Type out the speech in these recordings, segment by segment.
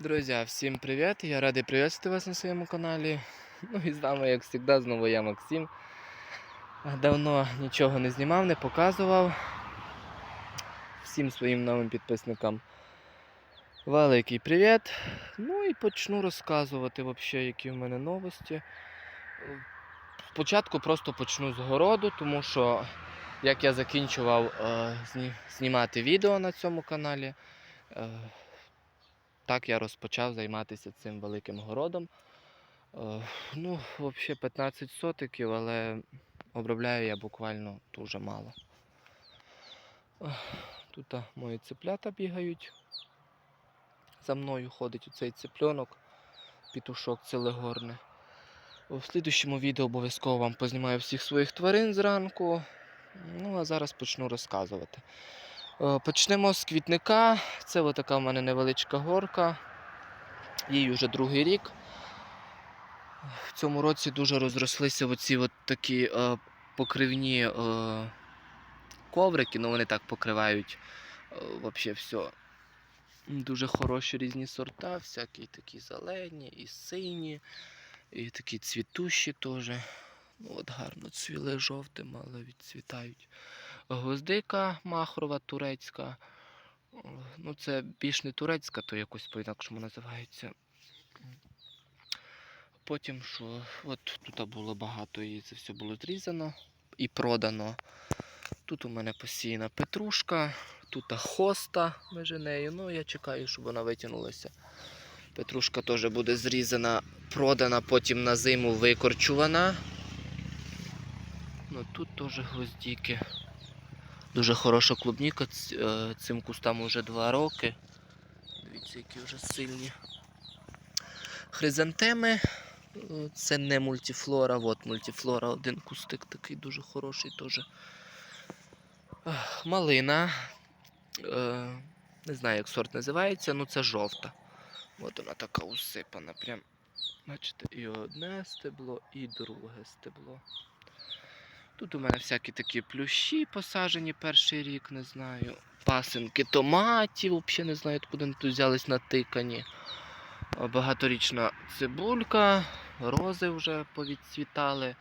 Друзья, всім привіт! Я радий приветствовать вас на своєму каналі. Ну і з вами, як завжди, знову я Максим. Давно нічого не знімав, не показував. Всім своїм новим підписникам великий привіт. Ну і почну розказувати, вообще, які в мене новості. Спочатку просто почну з городу, тому що як я закінчував е, знімати відео на цьому каналі. Е, так я розпочав займатися цим великим городом. Е, Ну, взагалі 15 сотиків, але обробляю я буквально дуже мало. Тут мої цеплята бігають. За мною ходить оцей цепльонок, пітушок целегорне. У слідущому відео обов'язково вам познімаю всіх своїх тварин зранку. Ну, а зараз почну розказувати. Е, Почнемо з квітника. Це отака в мене невеличка горка. Їй вже другий рік. В цьому році дуже розрослися оці от такі е, покривні е, коврики, ну вони так покривають е, вообще все. Дуже хороші різні сорта, всякі такі зелені, і сині, і такі цвітущі теж. Ну, от гарно цвіли жовтим, але відцвітають. Гвоздика махрова турецька. Ну, це більш не турецька, то якось по-інакшому називається. Потім що, от тут було багато і це все було зрізано і продано. Тут у мене посіяна петрушка, тут хоста між нею. Ну, я чекаю, щоб вона витягнулася. Петрушка теж буде зрізана, продана, потім на зиму викорчувана. Ну тут теж гвоздіки. Дуже хороша клубніка. е, Цим кустам вже два роки. Дивіться, які вже сильні. Хризантеми. е, Це не мультифлора, от мультифлора, один кустик такий дуже хороший теж. Малина. Е, Не знаю, як сорт називається, ну це жовта. От вона така усипана. Прям, бачите, і одне стебло, і друге стебло. Тут у мене всякі такі плющі посаджені перший рік, не знаю. Пасинки томатів, взагалі не знаю, откуда вони тут взялись натикані. Багаторічна цибулька, рози вже повідцвітали.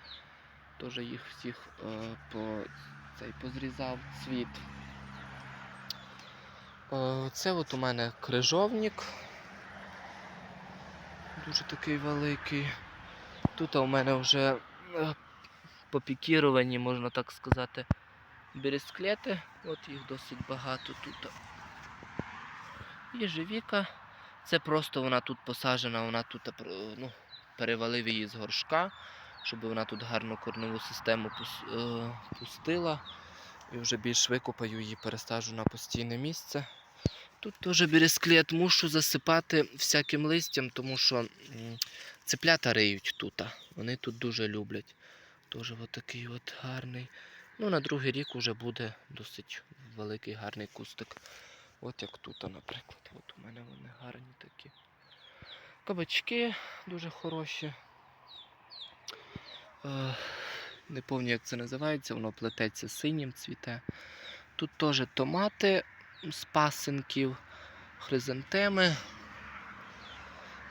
Теж їх всіх е, по, цей, позрізав цвіт. Е, це от у мене крижовник. Дуже такий великий. Тут у мене вже е, попікіровані, можна так сказати, бересклети. От їх досить багато тут. Єжевіка. Це просто вона тут посаджена, вона тут е, ну, перевалив її з горшка, щоб вона тут гарну корневу систему е, пустила. І вже більш викопаю її, пересаджу на постійне місце. Тут теж бересклет мушу засипати всяким листям, тому що цеплята риють тут. Вони тут дуже люблять. Теж отакий от гарний. Ну, на другий рік уже буде досить великий гарний кустик. От як тут, наприклад. От у мене вони гарні такі. Кабачки дуже хороші. Е, не пам'ятаю, як це називається, воно плететься синім, цвіте. Тут теж томати з пасинків, хризантеми,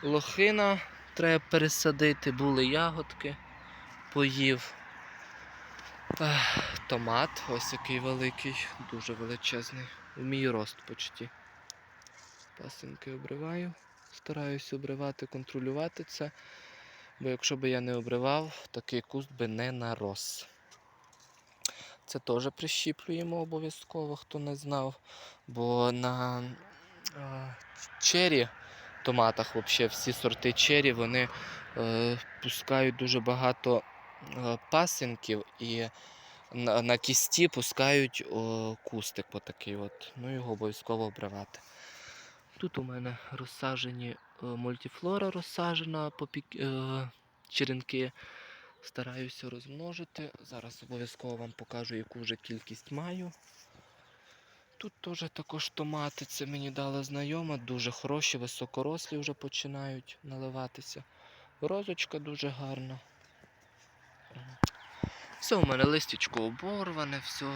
лохина треба пересадити, були ягодки, поїв. Томат, ось який великий, дуже величезний. У мій рост почти. Пасинки обриваю. Стараюся обривати, контролювати це. Бо якщо б я не обривав, такий куст би не нарос. Це теж прищіплюємо обов'язково, хто не знав. Бо на е, чері томатах, взагалі, всі сорти чері, вони е, пускають дуже багато пасинків і на, на кісті пускають о, кустик отакий от. Ну його обов'язково обривати. Тут у мене розсаджені е, мультифлора розсаджена попік... е, черенки. Стараюся розмножити. Зараз обов'язково вам покажу, яку вже кількість маю. Тут теж також томати, це мені дала знайома, дуже хороші, високорослі вже починають наливатися. Розочка дуже гарна. Все у мене листячко оборване, все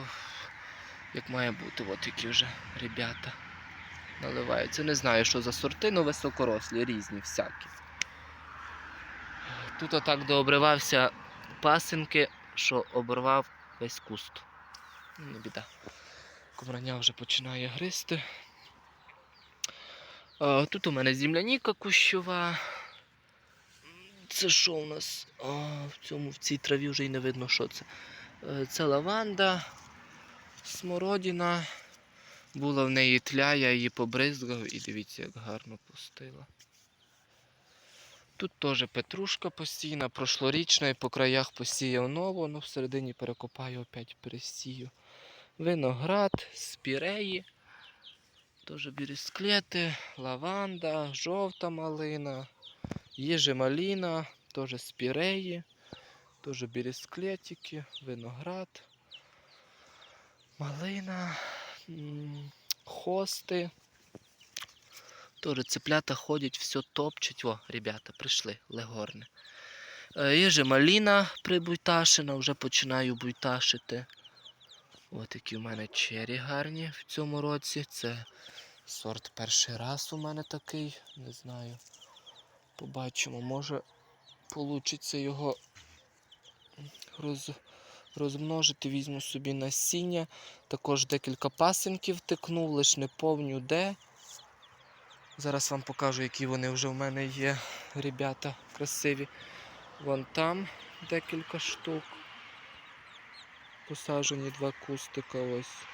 як має бути, от які вже ребята. наливаються. Не знаю, що за сорти, але високорослі, різні, всякі. Тут отак дообривався пасинки, що оборвав весь куст. Ну, Не біда. Комраня вже починає гризти. Тут у мене земляніка кущова. Це що у нас? А, в, цьому, в цій траві вже й не видно, що це. Е, Це лаванда, смородина. Була в неї тля, я її побризгав і дивіться, як гарно пустила. Тут теж петрушка постійна, прошлорічна і по краях посіяв нову, але всередині перекопаю, опять пересію. Виноград, спіреї, теж бірісклети, лаванда, жовта малина, єжемаліна, теж спіреї, теж бірісклетики, виноград, малина, хости. Тоже цеплята ходять, все топчуть. О, ребята, прийшли, легорни. Є же маліна прибуйташена, вже починаю буйташити. От які в мене чері гарні в цьому році. Це сорт перший раз у мене такий. Не знаю. Побачимо, може получиться його роз, розмножити. Візьму собі насіння. Також декілька пасинків тикнув, лиш не повню де. Зараз вам покажу, які вони вже в мене є, ребята, красиві. Вон там декілька штук. Посаджені два кустика ось.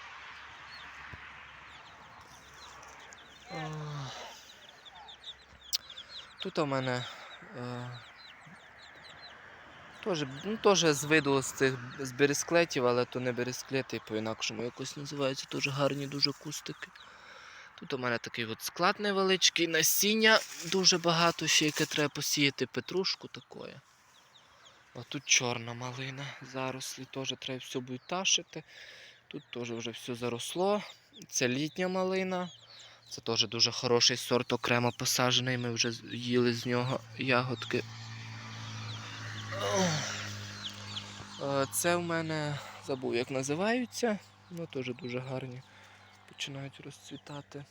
Тут у мене е, теж, ну, з виду з цих з бересклетів, але то не бересклети, по-інакшому якось називаються. Теж гарні дуже кустики. Тут у мене такий от склад невеличкий, насіння дуже багато, ще яке треба посіяти петрушку такої. А тут чорна малина, зарослі теж треба все буйташити. Тут теж вже все заросло. Це літня малина. Це теж дуже хороший сорт, окремо посаджений. Ми вже їли з нього ягодки. Е, Це в мене забув, як називаються. Ну теж дуже гарні. Починають розцвітати.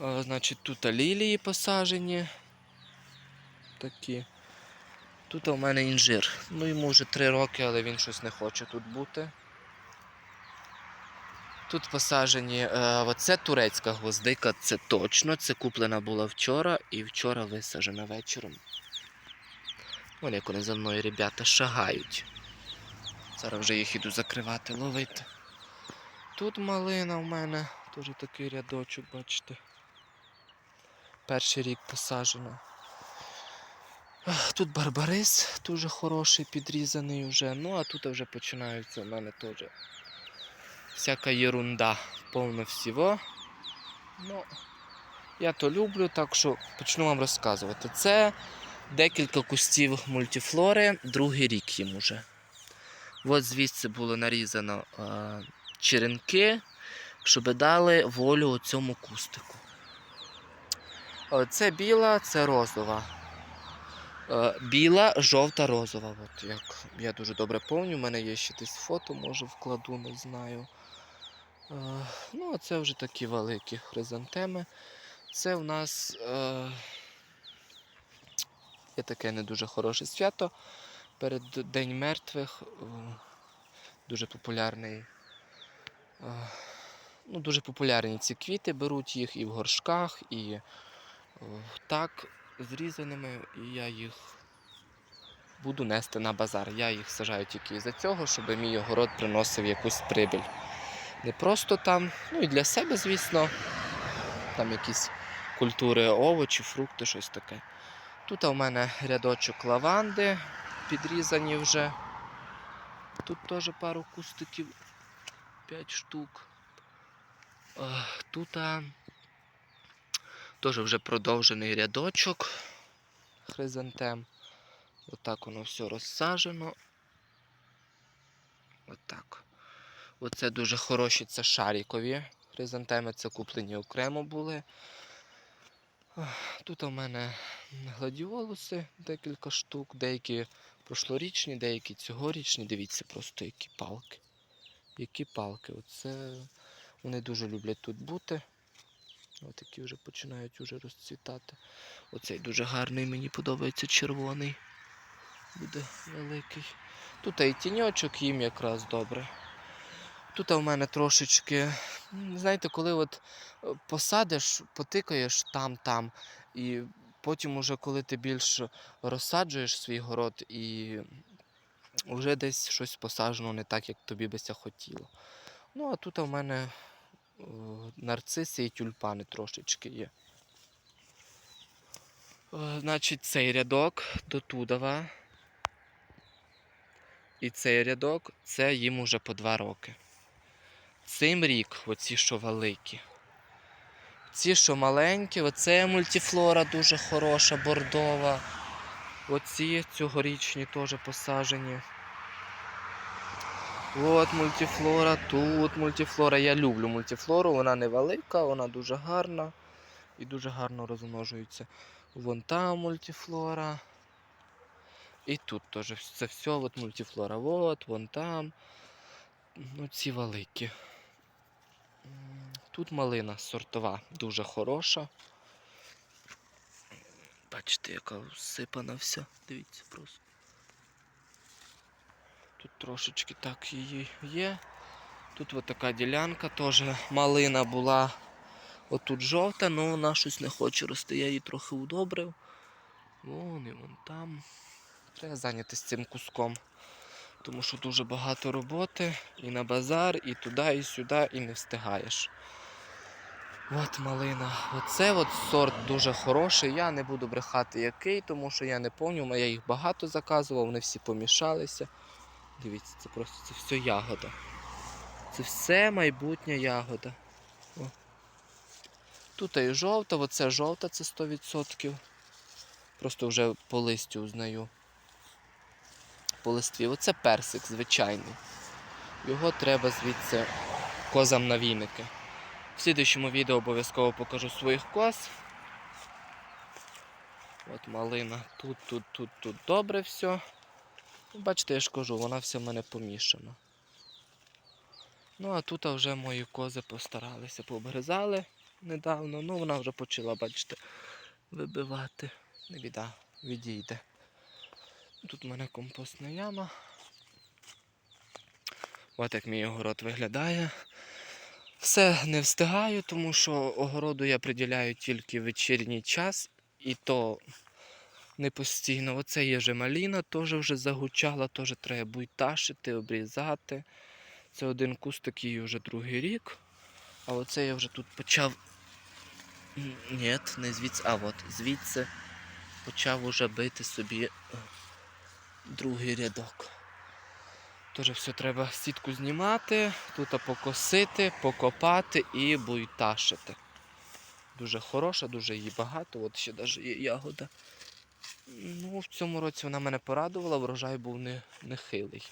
Е, Значить, тут лілії посаджені. Такі. Тут у мене інжир. Ну йому вже 3 роки, але він щось не хоче тут бути. Тут посаджені, е, оце турецька гвоздика, це точно. Це куплена була вчора і вчора висаджена вечором. Вон як вони за мною, ребята, шагають. Зараз вже їх іду закривати, ловити. Тут малина в мене, теж такий рядочок, бачите. Перший рік посаджена. Тут барбарис дуже хороший, підрізаний вже. Ну, а тут вже починаються в мене теж всяка ерунда, повно всього. Ну, я то люблю, так що почну вам розказувати. Це декілька кустів мультифлори, другий рік їм уже. От звідси було нарізано е, черенки, щоб дали волю цьому кустику. Е, Це біла, це розова. Е, Біла, жовта, розова. От як я дуже добре пам'ятаю, у мене є ще десь фото, може вкладу, не знаю. Е, Ну, а це вже такі великі хризантеми. Це в нас е, є таке не дуже хороше свято. Перед День мертвих. е, Дуже популярний. Ну, дуже популярні ці квіти, беруть їх і в горшках, і так зрізаними, я їх буду нести на базар. Я їх сажаю тільки із-за цього, щоб мій огород приносив якусь прибіль. Не просто там, ну і для себе, звісно, там якісь культури, овочі, фрукти, щось таке. Тут у мене рядочок лаванди підрізані вже. Тут теж пару кустиків, 5 штук. Тут теж вже продовжений рядочок хризантем. Отак воно все розсаджено. Отак. Оце дуже хороші, це шарікові хризантеми, це куплені окремо були. Тут у мене гладіолуси декілька штук, деякі прошлорічні, деякі цьогорічні. Дивіться просто які палки. Які палки. Оце... Вони дуже люблять тут бути. Ось такі вже починають уже розцвітати. Оцей дуже гарний, мені подобається червоний. Буде великий. Тут і тіньочок їм якраз добре. Тут у мене трошечки, знаєте, коли от е, посадиш, потикаєш там-там, і потім, уже, коли ти більш розсаджуєш свій город і вже десь щось посаджено не так, як тобі би ся хотіло. Ну, а тут у мене о, нарциси і тюльпани трошечки є. Е, Значить, цей рядок до Тудова. І цей рядок це їм уже по два роки. Цим рік, оці, що великі. Ці, що маленькі, оце мультифлора дуже хороша, бордова. Оці цьогорічні теж посаджені. От мультифлора, тут мультифлора. Я люблю мультифлору, вона невелика, вона дуже гарна і дуже гарно розмножується. Вон там мультифлора. І тут теж це все от мультифлора. От, вон там. Ну, ці великі. Тут малина сортова, дуже хороша. Бачите, яка всипана вся. Дивіться просто. Тут трошечки так її є. Тут така ділянка теж малина була. Отут жовта, але вона щось не хоче рости. Я її трохи удобрив. Вон і вон там. Треба зайнятися цим куском. Тому що дуже багато роботи і на базар, і туди, і сюди, і не встигаєш. От малина. Оце от сорт дуже хороший. Я не буду брехати який, тому що я не пам'ятаю, я їх багато заказував, вони всі помішалися. Дивіться, це просто це все ягода. Це все майбутня ягода. О. Тут і жовта, оце жовта, це 100%. Просто вже по листю узнаю. По листві. Оце персик звичайний. Його треба звідси козам на віники. В слідчому відео обов'язково покажу своїх коз. От малина. Тут, тут, тут, тут добре все. Бачите, я ж кажу, вона вся в мене помішана. Ну, а тут вже мої кози постаралися, пообгризали недавно. Ну, вона вже почала, бачите, вибивати. Не біда, відійде. Тут у мене компостна яма. От як мій огород виглядає. Все не встигаю, тому що огороду я приділяю тільки вечірній час, і то не постійно. Оце є вже маліна, теж вже загучала, теж треба буйташити, обрізати. Це один куст такий вже другий рік. А оце я вже тут почав. Ні, не звідси, а от звідси почав уже бити собі е, другий рядок. Теж все треба сітку знімати, тут покосити, покопати і буйташити. Дуже хороша, дуже її багато, от ще навіть є ягода. Ну, в цьому році вона мене порадувала, врожай був не, нехилий.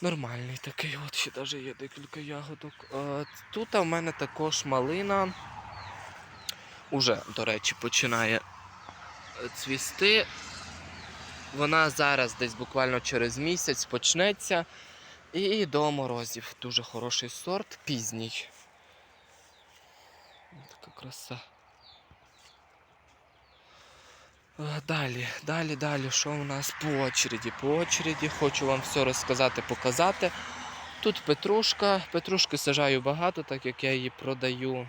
Нормальний такий, от ще навіть є декілька ягодок. Е, Тут в мене також малина. Уже, до речі, починає е, цвісти. Вона зараз десь буквально через місяць почнеться. І до морозів. Дуже хороший сорт, пізній. Така краса. Е, Далі, далі, далі, що у нас по очереді? По очереді хочу вам все розказати, показати. Тут петрушка. Петрушки сажаю багато, так як я її продаю.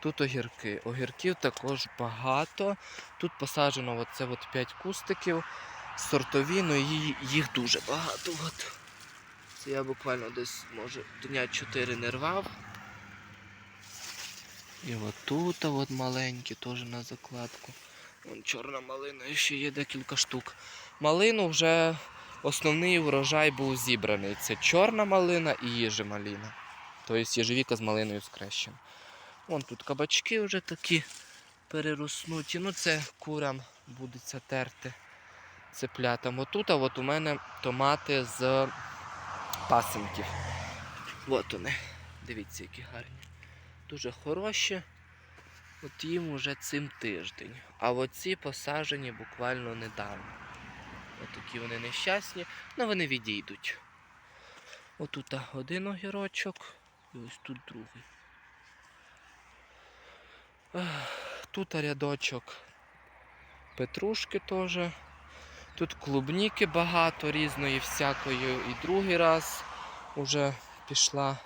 Тут огірки. Огірків також багато. Тут посаджено оце от 5 кустиків. Сортові, ну і їх дуже багато. От. Це я буквально десь, може, дня 4 не рвав. І от тут от маленькі, теж на закладку. Вон чорна малина, і ще є декілька штук. Малину вже основний врожай був зібраний. Це чорна малина і їжемаліна. Тобто їжевіка з малиною скрещена. Вон тут кабачки вже такі перероснуті. Ну це курам будеться терти цеплятам. Отут, а от у мене томати з пасенків. От вони. Дивіться, які гарні. Дуже хороші. От їм уже цим тиждень. А оці посаджені буквально недавно. От такі вони нещасні, але вони відійдуть. Отут один огірочок. І ось тут другий. Тут рядочок петрушки теж. Тут клубніки багато різної всякої. І другий раз уже пішла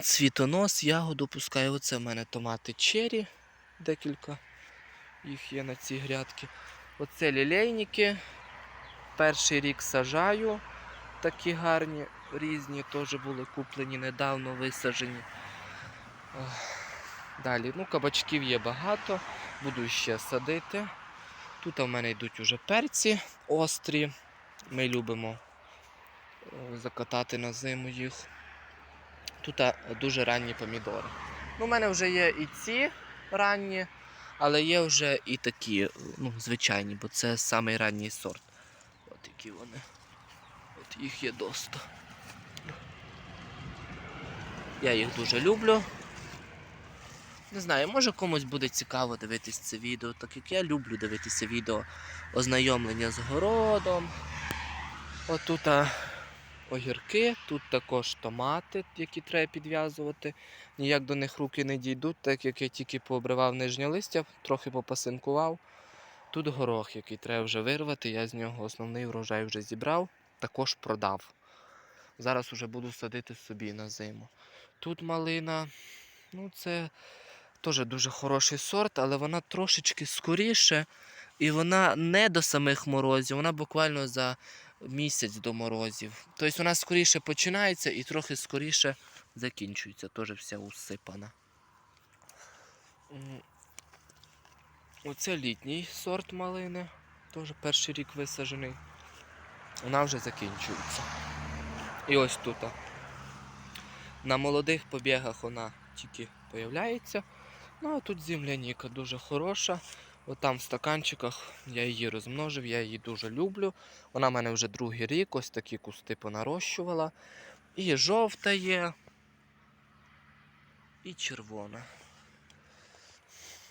цвітонос, ягоду пускаю. Оце в мене томати чері. Декілька їх є на цій грядці. Оце лілейники. Перший рік сажаю. Такі гарні, різні, теж були куплені недавно висаджені. Далі, ну, кабачків є багато, буду ще садити. Тут у мене йдуть уже перці острі. Ми любимо е, закатати на зиму їх. Тут дуже ранні помідори. Ну, у мене вже є і ці ранні, але є вже і такі, е, ну, звичайні, бо це самий ранній сорт. От які вони. От їх є доста. Я їх дуже люблю. Не знаю, може комусь буде цікаво дивитись це відео, так як я люблю дивитися відео ознайомлення з городом. Отут огірки, тут також томати, які треба підв'язувати. Ніяк до них руки не дійдуть, так як я тільки пообривав нижнє листя, трохи попасинкував. Тут горох, який треба вже вирвати, я з нього основний врожай вже зібрав, також продав. Зараз вже буду садити собі на зиму. Тут малина, ну це теж дуже хороший сорт, але вона трошечки скоріше. І вона не до самих морозів, вона буквально за місяць до морозів. Тобто вона скоріше починається і трохи скоріше закінчується, теж вся усипана. Оце літній сорт малини, теж перший рік висаджений. Вона вже закінчується. І ось тут. На молодих побігах вона тільки появляється. Ну а тут земляніка дуже хороша. От в стаканчиках я її розмножив, я її дуже люблю. Вона в мене вже другий рік, ось такі кусти понарощувала. І жовта є, і червона.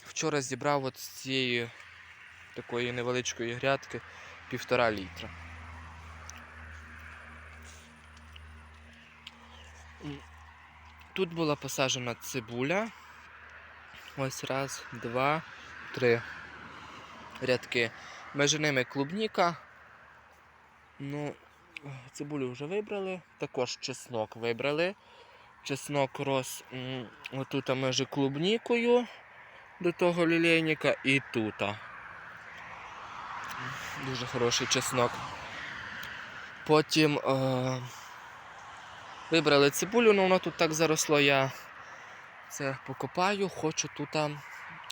Вчора зібрав от з цієї такої невеличкої грядки півтора літра. Тут була посаджена цибуля. Ось раз, два, три рядки. Між ними клубніка. Ну, цибулю вже вибрали. Також чеснок вибрали. Чеснок рос отут між клубнікою до того лілейника і тут. Дуже хороший чеснок. Потім е, вибрали цибулю, але воно тут так заросло. Я це покопаю, хочу тут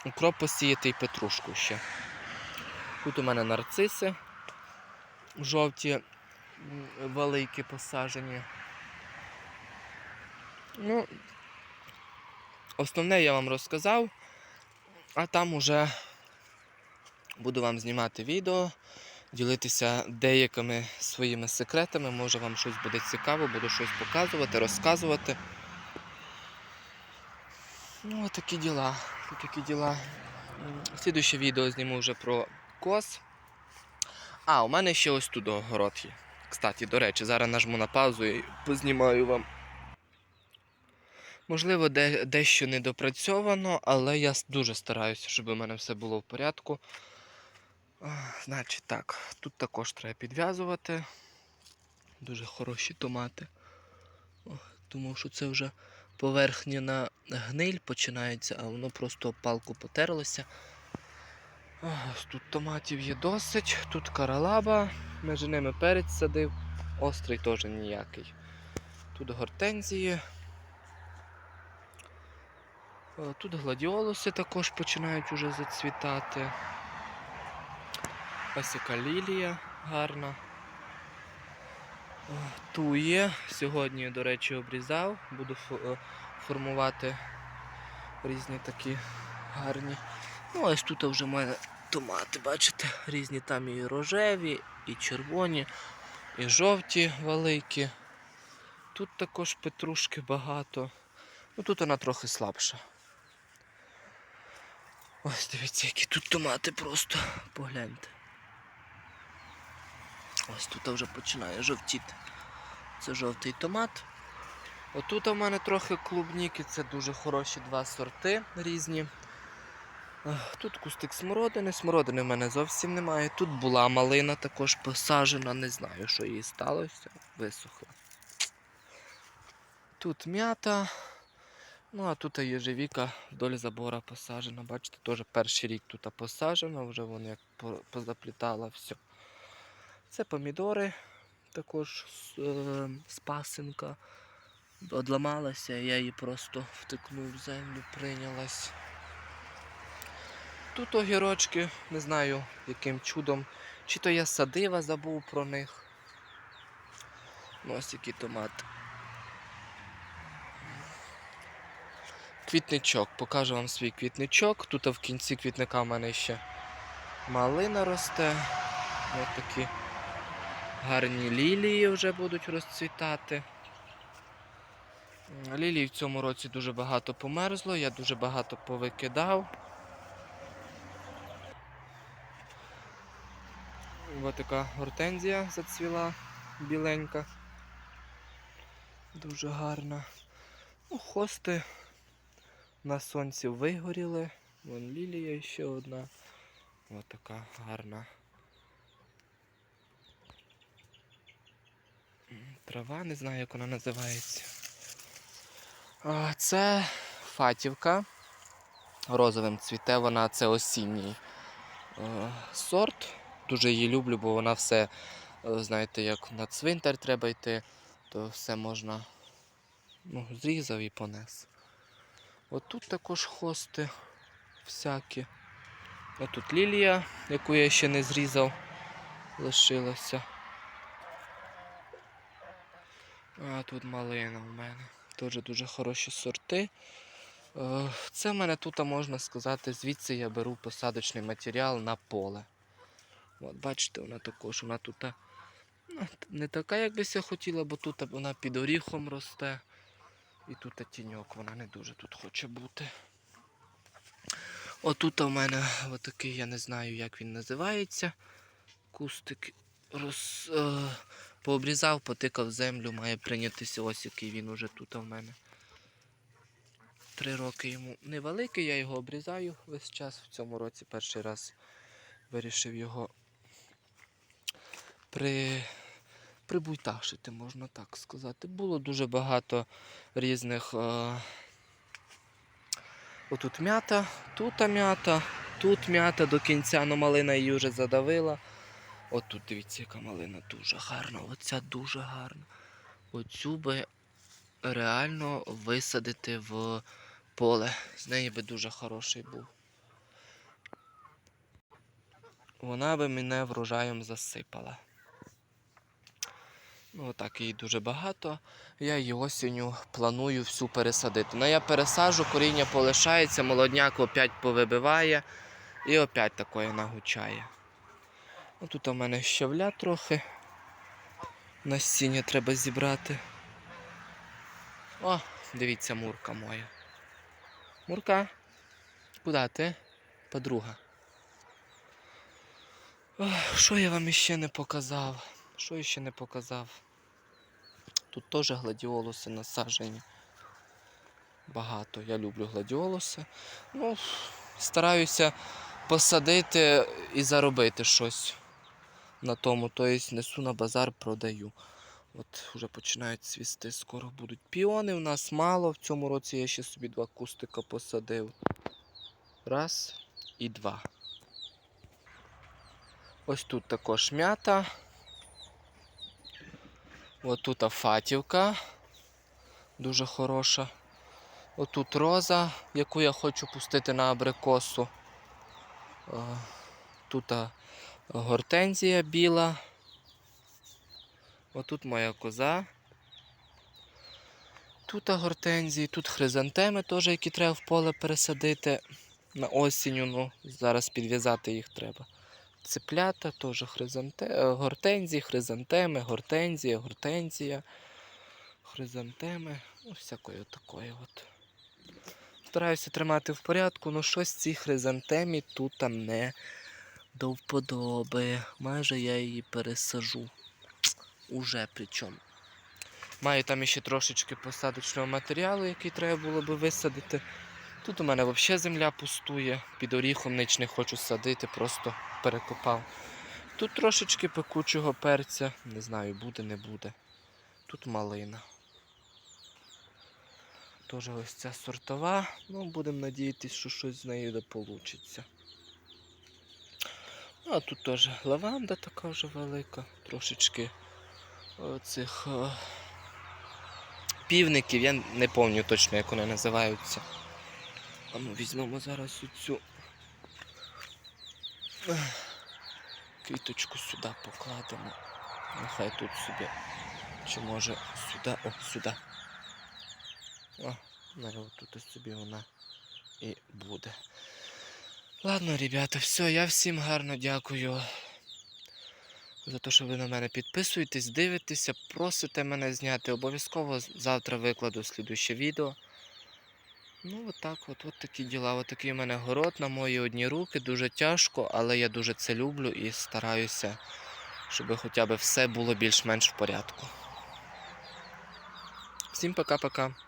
укроп посіяти і петрушку ще. Тут у мене нарциси жовті великі посаджені. Ну, основне я вам розказав, а там уже буду вам знімати відео, ділитися деякими своїми секретами. Може вам щось буде цікаво, буду щось показувати, розказувати. Ну, такі діла. Такі діла. Слідуще відео зніму вже про коз. А, у мене ще ось тут огород є. Кстати, до речі, зараз нажму на паузу і познімаю вам. Можливо, де, дещо недопрацьовано, але я дуже стараюся, щоб у мене все було в порядку. Значить так, тут також треба підв'язувати. Дуже хороші томати. О, Тому що це вже поверхня гниль починається, а воно просто палку потерлося. Ось тут томатів є досить, тут каралаба, між ними перець садив, острий теж ніякий. Тут гортензії. Е, Тут гладіолуси також починають уже зацвітати. Ось яка лілія гарна. Тує. Сьогодні, до речі, обрізав. Буду е, формувати різні такі гарні. Ну, ось тут вже в мене томати, бачите, різні там і рожеві, і червоні, і жовті великі. Тут також петрушки багато. Ну тут вона трохи слабша. Ось дивіться, які тут томати просто. Погляньте. Ось тут вже починає жовтіти. Це жовтий томат. Отут у мене трохи клубніки, це дуже хороші два сорти різні. Тут кустик смородини, смородини в мене зовсім немає. Тут була малина також посаджена, не знаю, що їй сталося, висохла. Тут м'ята. Ну, а тут єжевіка вдоль забора посаджена. Бачите, теж перший рік тут посаджена, вже воно як позаплітала все. Це помідори, також е, з пасинка. Одламалася, я її просто втикнув в землю, прийнялась. Тут огірочки, не знаю яким чудом. Чи то я садива, забув про них. Ось який томат. Квітничок. Покажу вам свій квітничок. Тут в кінці квітника в мене ще малина росте. Ось такі гарні лілії вже будуть розцвітати. М, Лілій в цьому році дуже багато померзло, я дуже багато повикидав. Ось така гортензія зацвіла біленька. Дуже гарна. Ну, хости на сонці вигоріли. Вон лілія ще одна. Ось така гарна. Трава, не знаю, як вона називається. Це фатівка. Розовим цвіте вона, це осінній е, сорт. Дуже її люблю, бо вона все, е, знаєте, як на цвинтар треба йти, то все можна ну, зрізав і понес. От тут також хости всякі. Ось тут лілія, яку я ще не зрізав, лишилася. А тут малина в мене. Теж дуже хороші сорти. Е, Це в мене тут, можна сказати, звідси я беру посадочний матеріал на поле. От бачите, вона також, вона тут не така, як би я хотіла, бо тут вона під оріхом росте. І тут тіньок, вона не дуже тут хоче бути. Отут у мене отакий, я не знаю, як він називається. Кустик роз, е, пообрізав, потикав землю, має прийнятися ось який він уже тут у мене. Три роки йому невеликий, я його обрізаю весь час. В цьому році перший раз вирішив його при... прибуйташити, можна так сказати. Було дуже багато різних. Е... Отут м'ята, тут м'ята, тут м'ята до кінця, але малина її вже задавила. От тут дивіться, яка малина дуже гарна. Оця дуже гарна. Оцю би реально висадити в поле. З неї би дуже хороший був. Вона би мене врожаєм засипала. Ну, отак її дуже багато. Я її осінню планую всю пересадити. Ну, я пересаджу, коріння полишається, молодняк опять повибиває і опять такої нагучає. Тут у мене щавля трохи. Насіння треба зібрати. О, дивіться, мурка моя. Мурка, куди ти? Подруга. Ох, що я вам іще не показав? Що ще не показав? Тут теж гладіолуси насаджені. Багато. Я люблю гладіолуси. Ну, стараюся посадити і заробити щось на тому. Тобто несу на базар, продаю. От вже починають цвісти, скоро будуть. Піони у нас мало. В цьому році я ще собі два кустика посадив. Раз і два. Ось тут також м'ята. Ось тут фатівка. Дуже хороша. Отут роза, яку я хочу пустити на абрикосу. Е, Тут гортензія біла. Отут моя коза. Тут гортензії, тут хризантеми теж, які треба в поле пересадити на осінню. Ну, зараз підв'язати їх треба. Цеплята, теж хризанте... е, гортензії, хризантеми, гортензія, гортензія, хризантеми, ну, всякої такої от. Стараюся тримати в порядку, але щось цій хризантемі тут там не до вподоби. Майже я її пересажу. Уже причому. Маю там іще трошечки посадочного матеріалу, який треба було би висадити. Тут у мене взагалі земля пустує, під оріхом ніч не хочу садити, просто перекопав. Тут трошечки пекучого перця, не знаю, буде, не буде. Тут малина. Теж ось ця сортова. Ну, будемо надіятися, що щось з нею получиться. А тут теж лаванда така вже велика, трошечки оцих е, півників, я не пам'ятаю точно, як вони називаються. А ми візьмемо зараз оцю квіточку сюди покладемо. Нехай тут собі. Чи може сюди, о, сюди. О, навіть тут собі вона і буде. Ладно, ребята, все, я всім гарно дякую за те, що ви на мене підписуєтесь, дивитеся, просите мене зняти. Обов'язково завтра викладу слідуще відео. Ну, от так, от, от такі діла. От такий у мене город на мої одні руки. Дуже тяжко, але я дуже це люблю і стараюся, щоб хоча б все було більш-менш в порядку. Всім пока-пока.